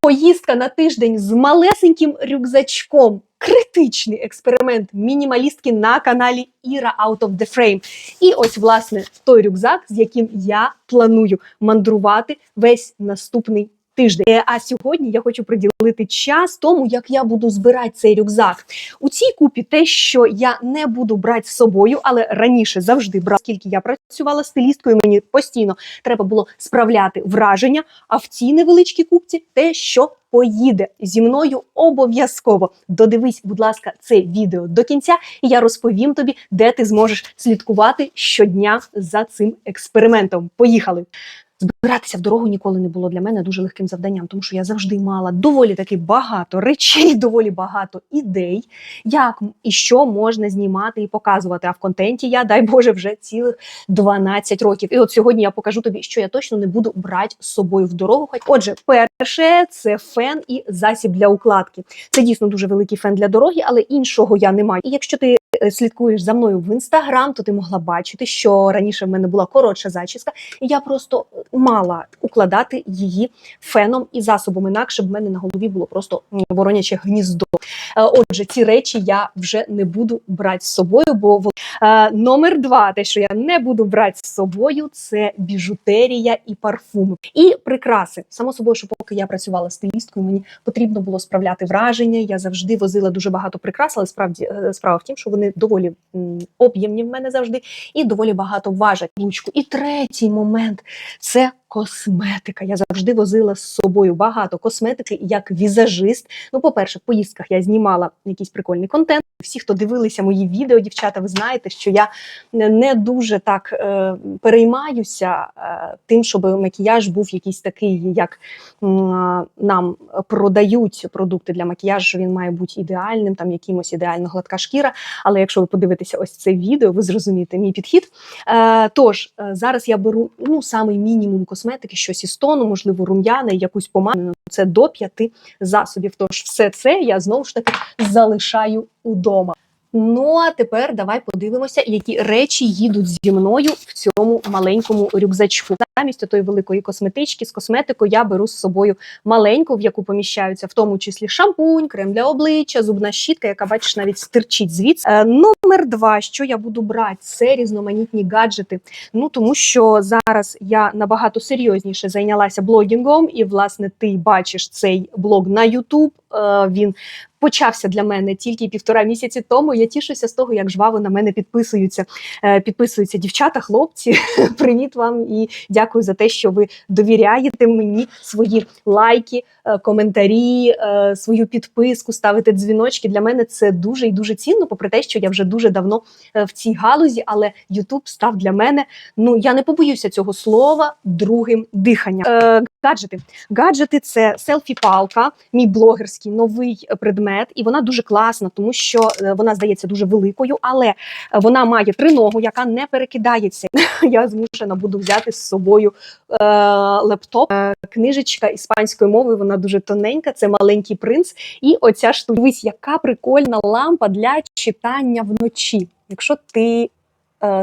Поїздка на тиждень з малесеньким рюкзачком. Критичний експеримент мінімалістки на каналі Іра Out of the Frame. І ось, власне, той рюкзак, з яким я планую мандрувати весь наступний тиждень. Е, А сьогодні я хочу приділити час тому, як я буду збирати цей рюкзак. У цій купі те, що я не буду брати з собою, але раніше завжди брала, оскільки я працювала стилісткою, мені постійно треба було справляти враження. А в цій невеличкій купці те, що поїде зі мною обов'язково. Додивись, будь ласка, це відео до кінця, і я розповім тобі, де ти зможеш слідкувати щодня за цим експериментом. Поїхали! Збиратися в дорогу ніколи не було для мене дуже легким завданням, тому що я завжди мала доволі таки багато речей, доволі багато ідей, як і що можна знімати і показувати. А в контенті я, дай Боже, вже цілих 12 років. І от сьогодні я покажу тобі, що я точно не буду брати з собою в дорогу. Отже, перше це фен і засіб для укладки. Це дійсно дуже великий фен для дороги, але іншого я не маю. І якщо ти слідкуєш за мною в інстаграм, то ти могла бачити, що раніше в мене була коротша зачіска, і я просто мала укладати її феном і засобом, інакше б в мене на голові було просто вороняче гніздо. Е, Отже, ці речі я вже не буду брати з собою, бо в- е, номер два, те, що я не буду брати з собою, це біжутерія і парфуми. І прикраси. Само собою, що поки я працювала стилісткою, мені потрібно було справляти враження. Я завжди возила дуже багато прикрас, але справді е, справа в тім, що вони доволі об'ємні в мене завжди і доволі багато важать ручку. І третій момент це косметика. Я завжди возила з собою багато косметики як візажист. Ну, по-перше, в поїздках я знімала якийсь прикольний контент. Всі, хто дивилися мої відео, дівчата, ви знаєте, що я не- дуже так е, переймаюся е, тим, щоб макіяж був якийсь такий, як м, нам продають продукти для макіяжу, що він має бути ідеальним, там якимось ідеально гладка шкіра. Але якщо ви подивитеся ось це відео, ви зрозумієте мій підхід. Е, тож е, зараз я беру ну самий мінімум косметики, щось із тону, можливо, рум'яна, і якусь помаду. Це до п'яти засобів. Тож все це я знову ж таки залишаю удома. Ну а тепер давай подивимося, які речі їдуть зі мною в цьому маленькому рюкзачку. Замість тої великої косметички з косметикою я беру з собою маленьку, в яку поміщаються в тому числі шампунь, крем для обличчя, зубна щітка, яка бачиш навіть стирчить звідси. Е, номер два, що я буду брати, це різноманітні гаджети. Ну тому що зараз я набагато серйозніше зайнялася блогінгом, і власне ти бачиш цей блог на YouTube. Е, він почався для мене тільки півтора місяці тому. Я тішуся з того, як жваво на мене підписуються. Е, підписуються дівчата, хлопці. Привіт вам і дякую за те, що ви довіряєте мені свої лайки, е, коментарі, е, свою підписку, ставите дзвіночки. Для мене це дуже і дуже цінно, попри те, що я вже дуже давно е, в цій галузі, але YouTube став для мене. Ну я не побоюся цього слова другим диханням. Гаджети. Гаджети це селфі-палка, мій блогерський новий предмет, і вона дуже класна, тому що е, вона здається дуже великою, але е, вона має триногу, яка не перекидається. Я змушена буду взяти з собою е, лептоп, е, книжечка іспанською мовою. Вона дуже тоненька. Це маленький принц. І оця штука. Яка прикольна лампа для читання вночі. Якщо ти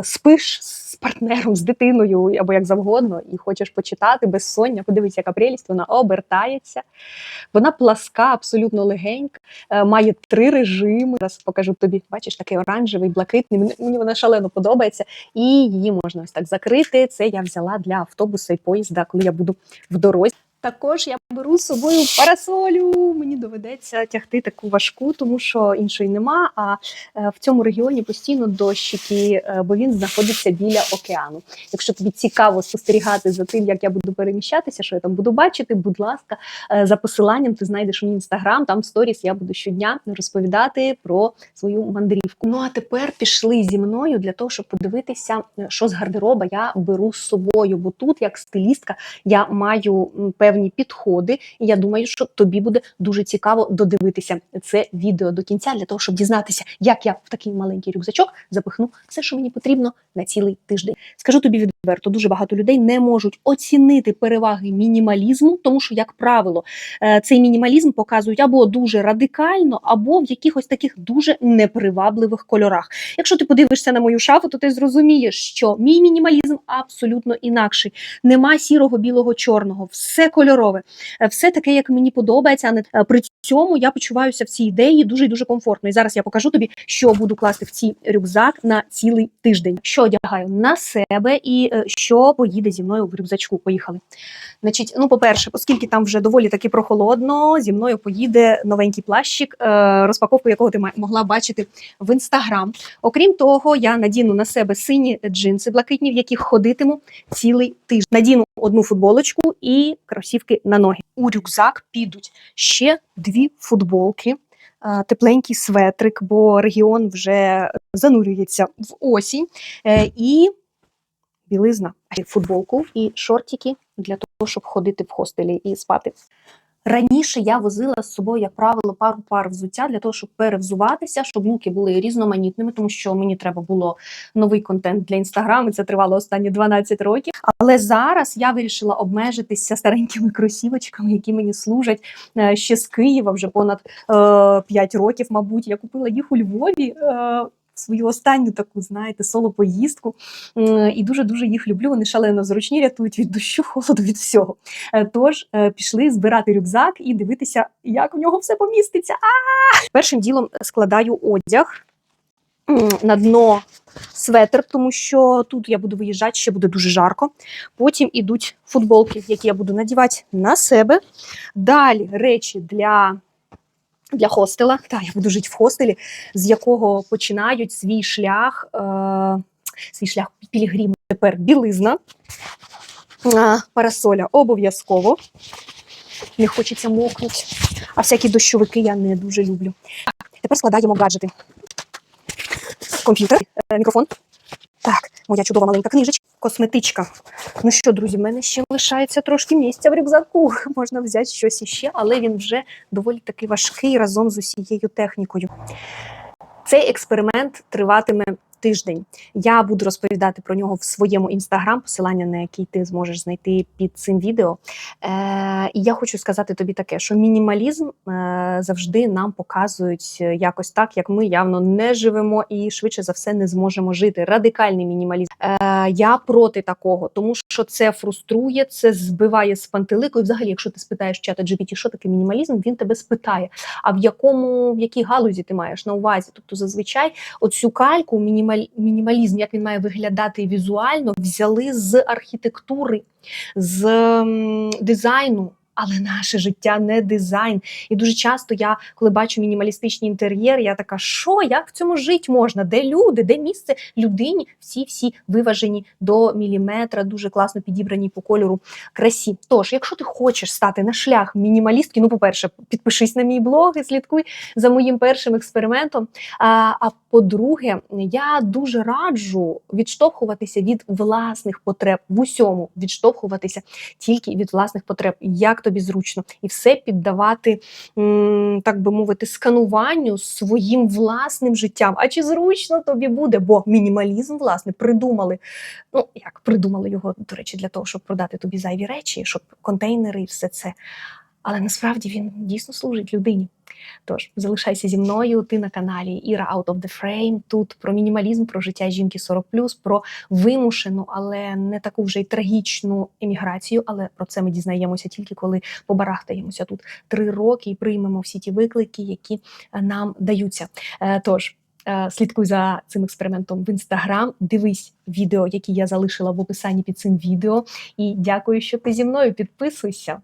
спиш з партнером, з дитиною або як завгодно, і хочеш почитати безсоння, подивись, яка прелість, вона обертається. Вона пласка, абсолютно легенька, е, має три режими. Зараз покажу тобі. Бачиш, такий оранжевий, блакитний. Мені вона шалено подобається. І її можна ось так закрити. Це я взяла для автобуса і поїзда, коли я буду в дорозі. Також я беру з собою парасолю. Мені доведеться тягти таку важку, тому що іншої нема. А е, в цьому регіоні постійно дощики, е, бо він знаходиться біля океану. Якщо тобі цікаво спостерігати за тим, як я буду переміщатися, що я там буду бачити, будь ласка, е, за посиланням ти знайдеш мій інстаграм, там сторіс я буду щодня розповідати про свою мандрівку. Ну а тепер пішли зі мною для того, щоб подивитися, що з гардероба я беру з собою. Бо тут, як стилістка, я маю м, певні підходи, і я думаю, що тобі буде дуже цікаво додивитися це відео до кінця, для того, щоб дізнатися, як я в такий маленький рюкзачок запихну все, що мені потрібно на цілий тиждень. Скажу тобі відверто, дуже багато людей не можуть оцінити переваги мінімалізму, тому що, як правило, е, цей мінімалізм показують або дуже радикально, або в якихось таких дуже непривабливих кольорах. Якщо ти подивишся на мою шафу, то ти зрозумієш, що мій мінімалізм абсолютно інакший. Нема сірого, білого, чорного, все кольорове. Кольорове. Е, Все таке, як мені подобається. а не- е, При цьому я почуваюся в цій ідеї дуже і дуже комфортно. І зараз я покажу тобі, що буду класти в цей рюкзак на цілий тиждень. Що одягаю на себе і е, що поїде зі мною в рюкзачку. Поїхали. Значить, ну, по-перше, оскільки там вже доволі таки прохолодно, зі мною поїде новенький плащик, розпаковку якого ти могла бачити в інстаграм. Окрім того, я надіну на себе сині джинси блакитні, в яких ходитиму цілий тиждень. Надіну одну футболочку і кросівки на ноги. У рюкзак підуть ще дві футболки. е, Тепленький светрик, бо регіон вже занурюється в осінь. Е, І білизна, футболку і шортики для того, щоб ходити в хостелі і спати. Раніше я возила з собою, як правило, пару пар взуття для того, щоб перевзуватися, щоб луки були різноманітними, тому що мені треба було новий контент для інстаграму. Це тривало останні 12 років. Але зараз я вирішила обмежитися старенькими кросівочками, які мені служать е, ще з Києва вже понад е, 5 років, мабуть. Я купила їх у Львові. Е, Свою останню таку, знаєте, соло-поїздку. І дуже-дуже їх люблю. Вони шалено зручні, рятують від дощу, холоду, від всього. Е, Тож е, пішли збирати рюкзак і дивитися, як в нього все поміститься. А! Першим ділом складаю одяг на дно светр, тому що тут я буду виїжджати, ще буде дуже жарко. Потім ідуть футболки, які я буду надівати на себе. Далі речі для. Для хостела, так, я буду жити в хостелі, з якого починають свій шлях, е, свій шлях пілігриму. Тепер білизна, а, парасоля обов'язково. Не хочеться мокнути. А всякі дощовики я не дуже люблю. Тепер складаємо гаджети. Комп'ютер, е, мікрофон. Так, моя чудова маленька книжечка, косметичка. Ну що, друзі, в мене ще лишається трошки місця в рюкзаку. Можна взяти щось іще, але він вже доволі таки важкий разом з усією технікою. Цей експеримент триватиме тиждень. Я буду розповідати про нього в своєму інстаграм, посилання на який ти зможеш знайти під цим відео. Е, і я хочу сказати тобі таке, що мінімалізм е, завжди нам показують е, якось так, як ми явно не живемо і швидше за все не зможемо жити. Радикальний мінімалізм. Е, я проти такого, тому що це фруструє, це збиває з пантелику. І взагалі, якщо ти спитаєш чата GPT, що таке мінімалізм, він тебе спитає, а в якому в якій галузі ти маєш на увазі? Тобто, зазвичай, оцю кальку, мінімаль, мінімалізм, як він має виглядати візуально, взяли з архітектури, з дизайну. Але наше життя не дизайн. І дуже часто я, коли бачу мінімалістичні інтер'єри, я така, що як в цьому жити можна? Де люди, де місце людині? Всі всі виважені до міліметра, дуже класно підібрані по кольору красі. Тож, якщо ти хочеш стати на шлях мінімалістки, ну, по-перше, підпишись на мій блог і слідкуй за моїм першим експериментом. А, а по-друге, я дуже раджу відштовхуватися від власних потреб в усьому, відштовхуватися тільки від власних потреб, як тобі зручно, і все піддавати, так би мовити, скануванню своїм власним життям. А чи зручно тобі буде? Бо мінімалізм, власне, придумали. Ну як придумали його, до речі, для того, щоб продати тобі зайві речі, щоб контейнери і все це. Але насправді він дійсно служить людині. Тож залишайся зі мною. Ти на каналі Іра Out of the Frame. Тут про мінімалізм, про життя жінки 40+, про вимушену, але не таку вже й трагічну еміграцію. Але про це ми дізнаємося тільки коли побарахтаємося тут три роки і приймемо всі ті виклики, які е, нам даються. Е, Тож. е, Слідкуй за цим експериментом в інстаграм, дивись відео, які я залишила в описанні під цим відео. І дякую, що ти зі мною. Підписуйся.